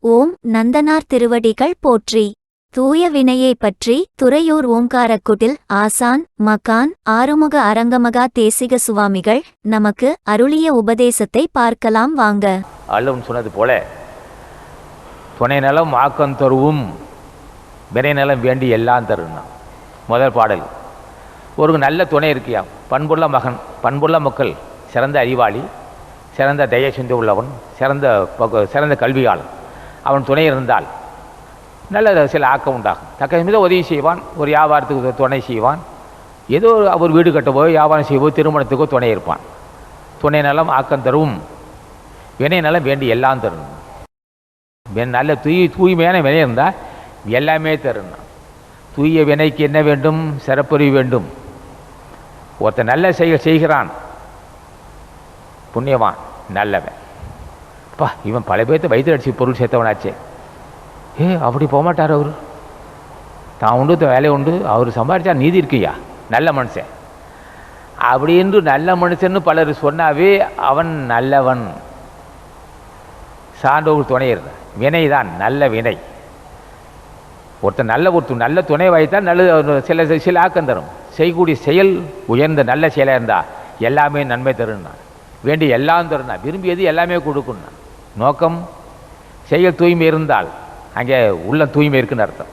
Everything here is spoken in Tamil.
ஓம் நந்தனார் திருவடிகள் போற்றி. தூய வினையை பற்றி துறையூர் ஓங்காரக்குடில் ஆசான் மகான் ஆறுமுக அரங்கமகா தேசிக சுவாமிகள் நமக்கு அருளிய உபதேசத்தை பார்க்கலாம் வாங்க. அல்லவன் சொன்னது போல துணை நலம் ஆக்கம் தருவும் வினை நலம் வேண்டி எல்லாம் தருன்னா முதல் பாடல் ஒரு நல்ல துணை இருக்கியா? பண்புள்ள மகன் பண்புள்ள மக்கள் சிறந்த அறிவாளி சிறந்த தய உள்ளவன் சிறந்த பகு- சிறந்த கல்வியாளன். அவன் துணை இருந்தால். நல்ல சில ஆக்கம் உண்டாகும். தக்க மீது உதவி செய்வான் ஒரு வியாபாரத்துக்கு துணை செய்வான். ஏதோ ஒரு அவர் வீடு கட்டவோ வியாபாரம் செய்வோ திருமணத்துக்கோ துணை இருப்பான். துணை நலம் ஆக்கம் தரும். வினை நலம் வேண்டி எல்லாம் தரணும் நல்ல தூய் தூய்மையான வினை இருந்தால் எல்லாமே தரணும் தூய வினைக்கு என்ன வேண்டும்? சிறப்பறிவு வேண்டும். ஒருத்தன் நல்ல செயல் செய்கிறான். புண்ணியவான் நல்லவன். அப்பா இவன் பல பேர்த்த வயிற்று அடிச்சு பொருள் சேர்த்தவனாச்சே. ஏ அப்படி போகமாட்டார் அவர்? தான் உண்டு தன் வேலை உண்டு அவர் சம்பாதிச்சா நீதி இருக்குயா? நல்ல மனுஷன். அப்படி என்று நல்ல மனுஷன்னு பலர் சொன்னாவே அவன் நல்லவன். சான்றோர் துணையர் வினைதான் நல்ல வினை. ஒருத்தன் நல்ல ஒருத்தர் நல்ல துணை வாய்த்தால் நல்ல சில சில ஆக்கம் தரும். செய்யக்கூடிய செயல் உயர்ந்த நல்ல செயலாக இருந்தால் எல்லாமே நன்மை தரும்னா வேண்டி எல்லாம் தருண்ணா விரும்பியது எல்லாமே கொடுக்கும்னா நோக்கம் செயல் தூய்மை இருந்தால் அங்கே உள்ள தூய்மை இருக்குன்னு அர்த்தம்.